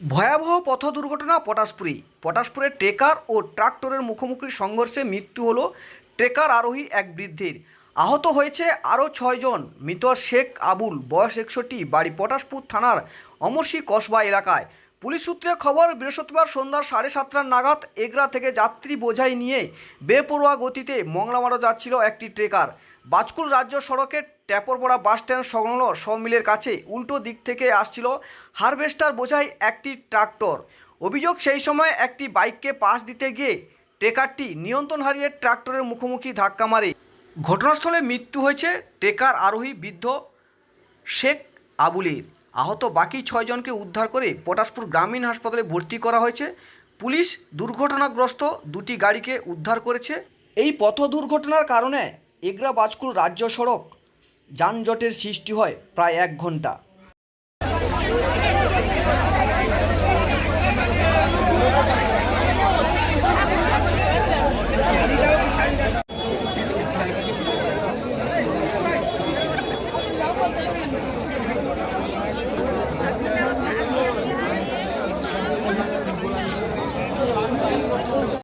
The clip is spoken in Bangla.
ভয়াবহ পথ দুর্ঘটনা পটাশপুরি। পটাশপুরে ট্রেকার ও ট্রাক্টরের মুখোমুখি সংঘর্ষে মৃত্যু হল ট্রেকার আরোহী এক বৃদ্ধের। আহত হয়েছে আরও ছয়জন মৃত শেখ আবুল, বয়স একষট্টি, বাড়ি পটাশপুর থানার অমরশী কসবা এলাকায়। পুলিশ সূত্রে খবর, বৃহস্পতিবার সন্ধ্যা সাড়ে সাতটার নাগাদ এগরা থেকে যাত্রী বোঝাই নিয়ে বেপরোয়া গতিতে মংলামারো যাচ্ছিল একটি ট্রেকার। বাজকুল রাজ্য সড়কে ট্যাপরপড়া বাস স্ট্যান্ড সংলগ্ন সমিলের কাছে উল্টো দিক থেকে আসছিল হারভেস্টার বোঝাই একটি ট্রাক্টর। অভিযোগ সেই সময় একটি বাইককে পাশ দিতে গিয়ে ট্রেকারটি নিয়ন্ত্রণ হারিয়ে ট্রাক্টরের মুখোমুখি ধাক্কা মারে। ঘটনাস্থলে মৃত্যু হয়েছে ট্রেকার আরোহী বৃদ্ধ শেখ আবুলের আহত বাকি ছয়জনকে উদ্ধার করে পটাশপুর গ্রামীণ হাসপাতালে ভর্তি করা হয়েছে। পুলিশ দুর্ঘটনাগ্রস্ত দুটি গাড়িকে উদ্ধার করেছে। এই পথ দুর্ঘটনার কারণে এগরা বাজকুল রাজ্য সড়ক যানজটের সৃষ্টি হয় প্রায় এক ঘণ্টা